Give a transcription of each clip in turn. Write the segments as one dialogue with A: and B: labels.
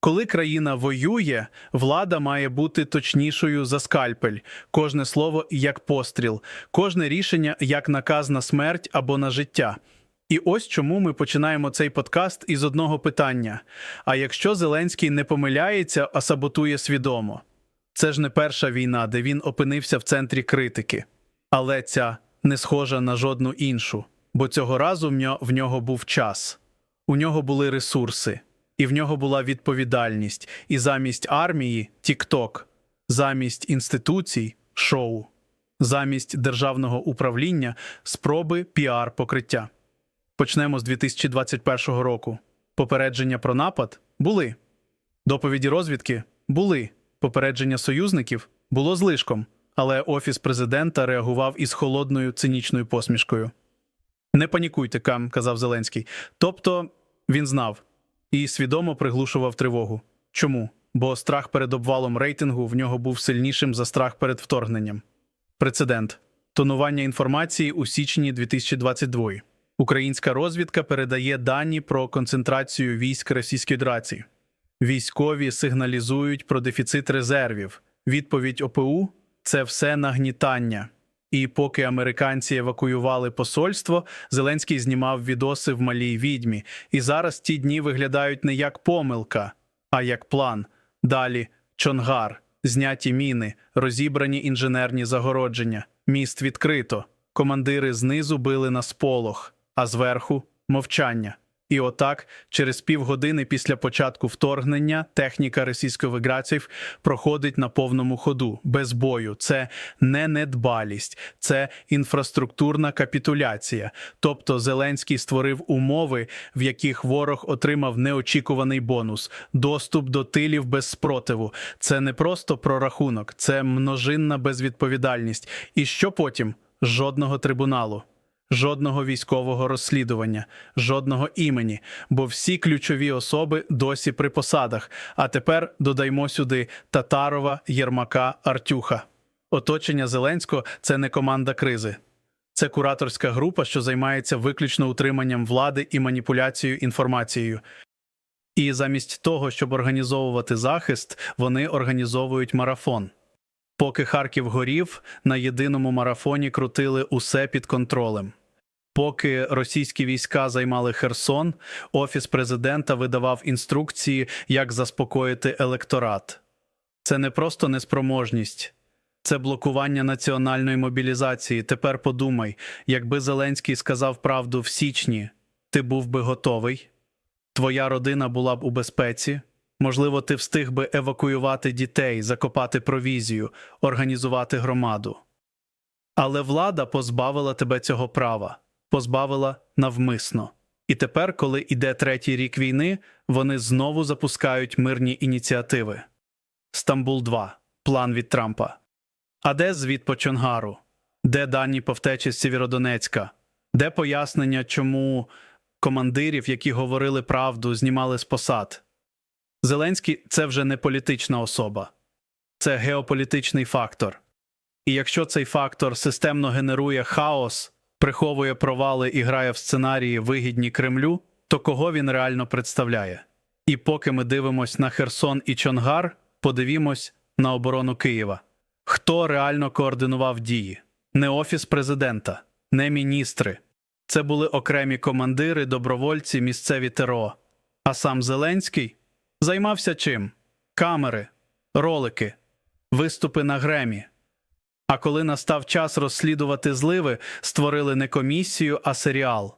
A: Коли країна воює, влада має бути точнішою за скальпель, кожне слово як постріл, кожне рішення як наказ на смерть або на життя. І ось чому ми починаємо цей подкаст із одного питання: а якщо Зеленський не помиляється, а саботує свідомо? Це ж не перша війна, де він опинився в центрі критики. Але ця не схожа на жодну іншу, бо цього разу в нього був час, у нього були ресурси, і в нього була відповідальність. І замість армії тік-ток, замість інституцій шоу, замість державного управління спроби піар покриття. Почнемо з 2021 року. Попередження про напад були. Доповіді розвідки були. Попередження союзників було злишком, але офіс президента реагував із холодною цинічною посмішкою. Не панікуйте, Кам, казав Зеленський. Тобто він знав і свідомо приглушував тривогу. Чому? Бо страх перед обвалом рейтингу в нього був сильнішим за страх перед вторгненням. Прецедент тонування інформації у січні 2022. Українська розвідка передає дані про концентрацію військ Російської Федерації. Військові сигналізують про дефіцит резервів. Відповідь ОПУ це все нагнітання. І поки американці евакуювали посольство, Зеленський знімав відоси в малій відьмі. І зараз ті дні виглядають не як помилка, а як план. Далі Чонгар, зняті міни, розібрані інженерні загородження, міст відкрито. Командири знизу били на сполох, а зверху мовчання. І отак, через півгодини після початку вторгнення, техніка російської виграців проходить на повному ходу, без бою. Це не недбалість, це інфраструктурна капітуляція. Тобто Зеленський створив умови, в яких ворог отримав неочікуваний бонус доступ до тилів без спротиву. Це не просто прорахунок, це множинна безвідповідальність. І що потім? Жодного трибуналу. Жодного військового розслідування, жодного імені, бо всі ключові особи досі при посадах. А тепер додаймо сюди Татарова, Єрмака, Артюха. Оточення Зеленського це не команда кризи. Це кураторська група, що займається виключно утриманням влади і маніпуляцією інформацією. І замість того, щоб організовувати захист, вони організовують марафон. Поки Харків горів, на єдиному марафоні крутили усе під контролем. Поки російські війська займали Херсон, офіс президента видавав інструкції, як заспокоїти електорат. Це не просто неспроможність, це блокування національної мобілізації. Тепер подумай, якби Зеленський сказав правду в січні, ти був би готовий, твоя родина була б у безпеці. Можливо, ти встиг би евакуювати дітей, закопати провізію, організувати громаду. Але влада позбавила тебе цього права, позбавила навмисно. І тепер, коли іде третій рік війни, вони знову запускають мирні ініціативи. Стамбул 2 план від Трампа. А де звіт по Чонгару? Де дані по втечі з Сєвєродонецька? Де пояснення, чому командирів, які говорили правду, знімали з посад? Зеленський це вже не політична особа, це геополітичний фактор. І якщо цей фактор системно генерує хаос, приховує провали і грає в сценарії вигідні Кремлю, то кого він реально представляє? І поки ми дивимось на Херсон і Чонгар, подивімось на оборону Києва. Хто реально координував дії? Не офіс президента, не міністри. Це були окремі командири, добровольці, місцеві ТРО. А сам Зеленський займався чим? Камери, ролики, виступи на гремі. А коли настав час розслідувати зливи, створили не комісію, а серіал.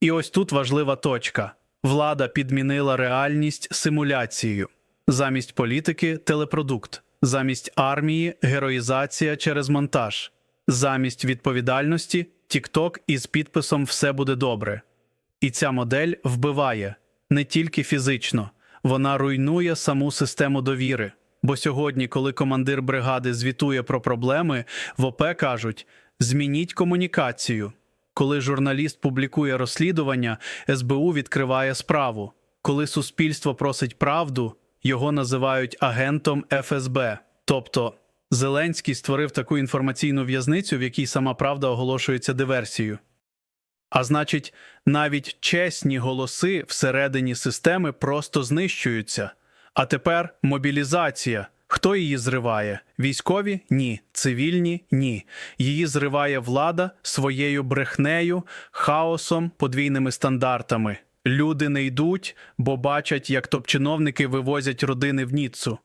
A: І ось тут важлива точка: влада підмінила реальність симуляцією. Замість політики телепродукт, замість армії героїзація через монтаж, замість відповідальності тікток із підписом Все буде добре. І ця модель вбиває не тільки фізично, вона руйнує саму систему довіри. Бо сьогодні, коли командир бригади звітує про проблеми, в ОП кажуть: змініть комунікацію. Коли журналіст публікує розслідування, СБУ відкриває справу. Коли суспільство просить правду, його називають агентом ФСБ. Тобто Зеленський створив таку інформаційну в'язницю, в якій сама правда оголошується диверсією. А значить, навіть чесні голоси всередині системи просто знищуються, А тепер мобілізація. Хто її зриває? Військові? Ні. Цивільні? Ні. Її зриває влада своєю брехнею, хаосом, подвійними стандартами. Люди не йдуть, бо бачать, як топ-чиновники вивозять родини в Ніццу.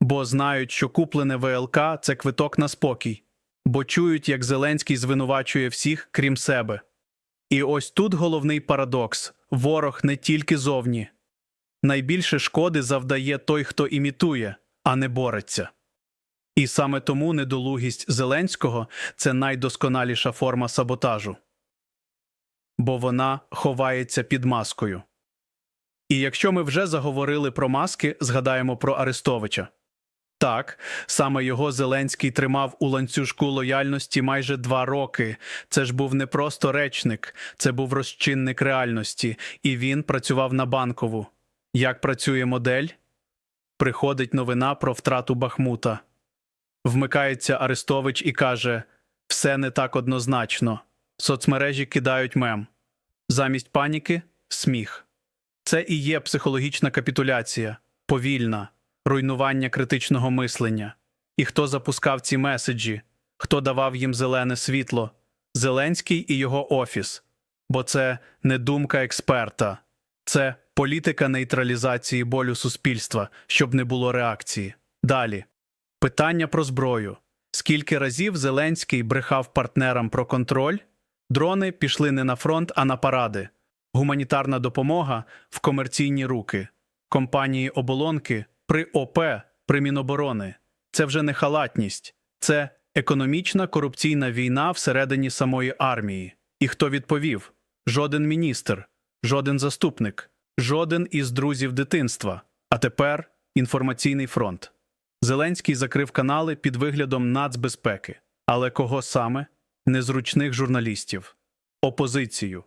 A: Бо знають, що куплене ВЛК – це квиток на спокій. Бо чують, як Зеленський звинувачує всіх, крім себе. І ось тут головний парадокс ворог не тільки зовні. Найбільше шкоди завдає той, хто імітує, а не бореться. І саме тому недолугість Зеленського це найдосконаліша форма саботажу, бо вона ховається під маскою. І якщо ми вже заговорили про маски, згадаємо про Арестовича. Так, саме його Зеленський тримав у ланцюжку лояльності майже два роки. Це ж був не просто речник, це був розчинник реальності, і він працював на банкову. Як працює модель? Приходить новина про втрату Бахмута. Вмикається Арестович і каже: все не так однозначно. Соцмережі кидають мем. Замість паніки сміх. Це і є психологічна капітуляція, повільна, руйнування критичного мислення. І хто запускав ці меседжі, хто давав їм зелене світло? Зеленський і його офіс. Бо це не думка експерта, це політика нейтралізації болю суспільства, щоб не було реакції. Далі. Питання про зброю. Скільки разів Зеленський брехав партнерам про контроль? Дрони пішли не на фронт, а на паради. Гуманітарна допомога в комерційні руки. Компанії оболонки при ОП, при Міноборони. Це вже не халатність, це економічна корупційна війна всередині самої армії. І хто відповів? Жоден міністр, жоден заступник, жоден із друзів дитинства. А тепер інформаційний фронт. Зеленський закрив канали під виглядом нацбезпеки. Але кого саме? Незручних журналістів, опозицію,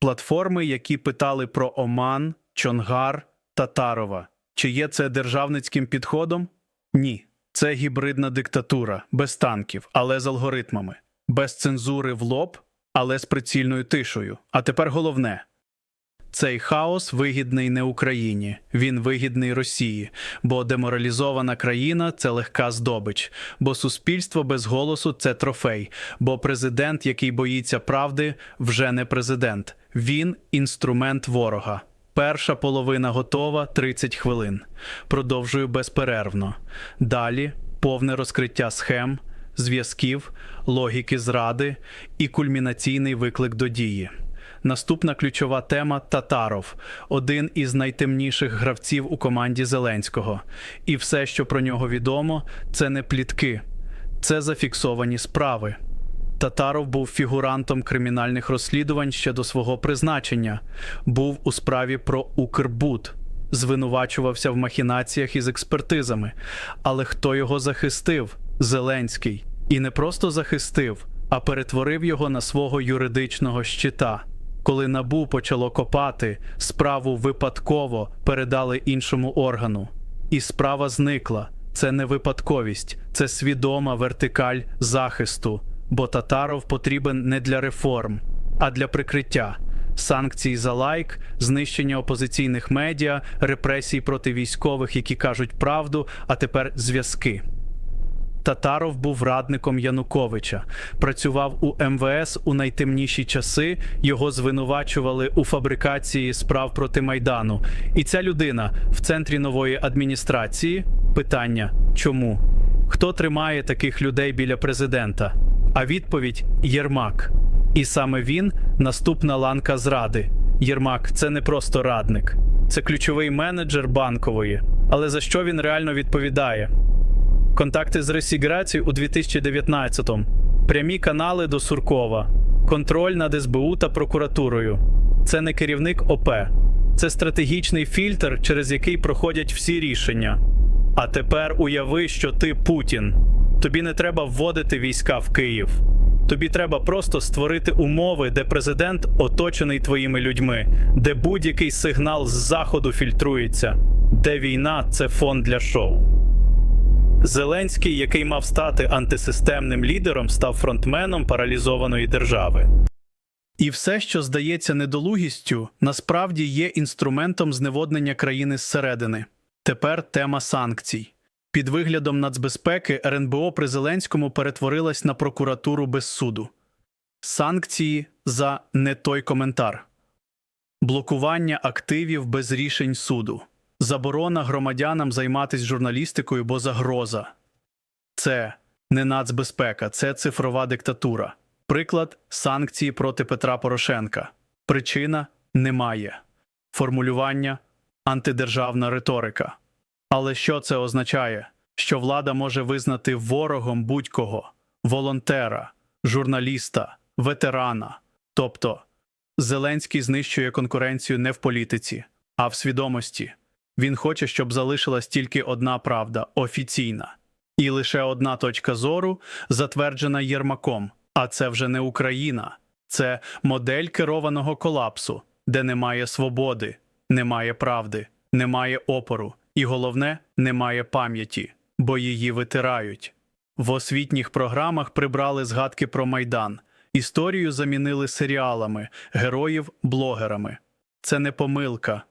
A: платформи, які питали про Оман, Чонгар, Татарова. Чи є це державницьким підходом? Ні. Це гібридна диктатура, без танків, але з алгоритмами, без цензури в лоб, але з прицільною тишою. А тепер головне. Цей хаос вигідний не Україні, він вигідний Росії, бо деморалізована країна це легка здобич, бо суспільство без голосу це трофей, бо президент, який боїться правди, вже не президент. Він інструмент ворога. Перша половина готова 30 хвилин. Продовжую безперервно. Далі повне розкриття схем, зв'язків, логіки зради і кульмінаційний виклик до дії. Наступна ключова тема Татаров, один із найтемніших гравців у команді Зеленського. І все, що про нього відомо, це не плітки, це зафіксовані справи. Татаров був фігурантом кримінальних розслідувань ще до свого призначення, був у справі про Укрбуд, звинувачувався в махінаціях із експертизами. Але хто його захистив? Зеленський. І не просто захистив, а перетворив його на свого юридичного щита. Коли набу почало копати, справу випадково передали іншому органу. І справа зникла. Це не випадковість, це свідома вертикаль захисту, бо Татаров потрібен не для реформ, а для прикриття. Санкції за лайк, знищення опозиційних медіа, репресії проти військових, які кажуть правду, а тепер зв'язки. Татаров був радником Януковича, працював у МВС у найтемніші часи. Його звинувачували у фабрикації справ проти майдану. І ця людина в центрі нової адміністрації. Питання чому? Хто тримає таких людей біля президента? А відповідь Єрмак. І саме він наступна ланка зради. Єрмак це не просто радник, це ключовий менеджер банкової. Але за що він реально відповідає? Контакти з Росіграцією у 2019-му. Прямі канали до Суркова. Контроль над СБУ та прокуратурою. Це не керівник ОП. Це стратегічний фільтр, через який проходять всі рішення. А тепер уяви, що ти Путін. Тобі не треба вводити війська в Київ. Тобі треба просто створити умови, де президент оточений твоїми людьми, де будь-який сигнал з заходу фільтрується, де війна це фон для шоу. Зеленський, який мав стати антисистемним лідером, став фронтменом паралізованої держави. І все, що здається недолугістю, насправді є інструментом зневоднення країни зсередини. Тепер тема санкцій. Під виглядом нацбезпеки РНБО при Зеленському перетворилась на прокуратуру без суду. Санкції за не той коментар, блокування активів без рішень суду, заборона громадянам займатися журналістикою, бо загроза. Це не нацбезпека, це цифрова диктатура. Приклад санкції проти Петра Порошенка. Причина немає. Формулювання антидержавна риторика. Але що це означає? Що влада може визнати ворогом будь-кого волонтера, журналіста, ветерана. Тобто Зеленський знищує конкуренцію не в політиці, а в свідомості. Він хоче, щоб залишилась тільки одна правда офіційна. І лише одна точка зору затверджена Єрмаком. А це вже не Україна, це модель керованого колапсу, де немає свободи, немає правди, немає опору, і головне, немає пам'яті, бо її витирають. В освітніх програмах прибрали згадки про Майдан, історію замінили серіалами, героїв блогерами. Це не помилка,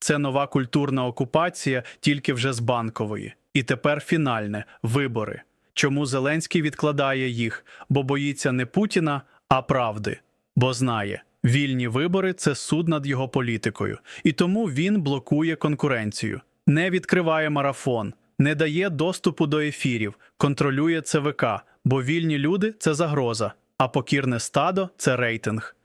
A: це нова культурна окупація, тільки вже з банкової. І тепер фінальне вибори. Чому Зеленський відкладає їх? Бо боїться не Путіна, а правди. Бо знає, вільні вибори це суд над його політикою, і тому він блокує конкуренцію, не відкриває марафон, не дає доступу до ефірів, контролює ЦВК, бо вільні люди це загроза, а покірне стадо це рейтинг.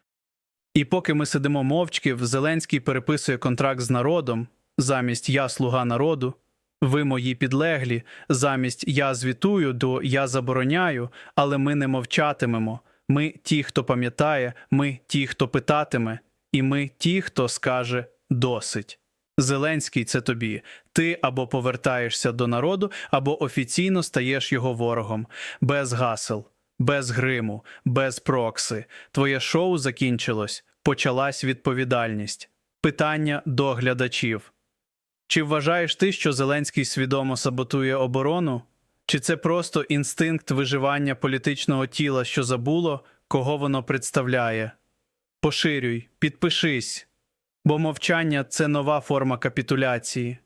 A: І поки ми сидимо мовчки, Зеленський переписує контракт з народом замість я слуга народу. Ви мої підлеглі, замість я звітую до я забороняю, але ми не мовчатимемо. Ми ті, хто пам'ятає, ми ті, хто питатиме, і ми ті, хто скаже досить. Зеленський, це тобі. Ти або повертаєшся до народу, або офіційно стаєш його ворогом, без гасел, без гриму, без прокси. Твоє шоу закінчилось, почалась відповідальність. Питання до глядачів. Чи вважаєш ти, що Зеленський свідомо саботує оборону? Чи це просто інстинкт виживання політичного тіла, що забуло, кого воно представляє? Поширюй, підпишись, бо мовчання це нова форма капітуляції.